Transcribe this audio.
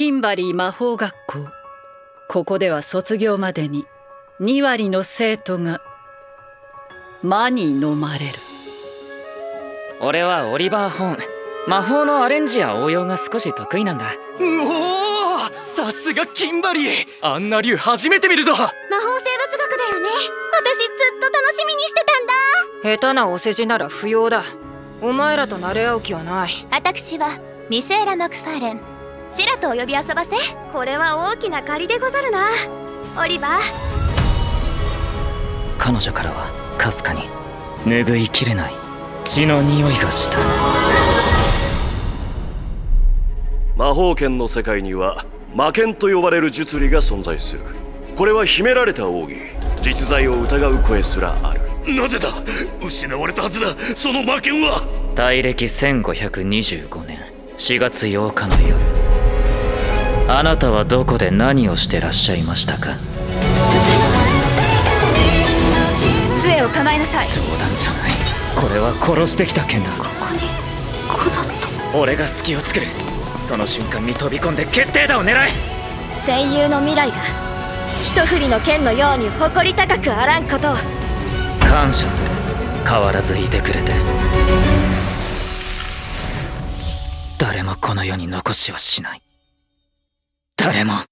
キンバリー魔法学校。ここでは卒業までに2割の生徒が魔に飲まれる。俺はオリバー・ホーン魔法のアレンジや応用が少し得意なんだ。うおーさすがキンバリー。あんな竜初めて見るぞ。魔法生物学だよね。私ずっと楽しみにしてたんだ。下手なお世辞なら不要だ。お前らと慣れ合う気はない。私はミシェーラ・マクファーレンシラとお呼び遊ばせ。これは大きな借りでござるな。オリバー。彼女からはかすかに拭いきれない血の匂いがした。魔法剣の世界には魔剣と呼ばれる術理が存在する。これは秘められた奥義。実在を疑う声すらある。なぜだ？失われたはずだ。その魔剣は。大暦1525年4月8日の夜あなたはどこで何をしてらっしゃいましたか？杖を構えなさい。冗談じゃない。これは殺してきた剣だ。ここにござった俺が隙を作る。その瞬間に飛び込んで決定打を狙え。戦友の未来が一振りの剣のように誇り高くあらんことを。感謝する。変わらずいてくれて。誰もこの世に残しはしない誰も。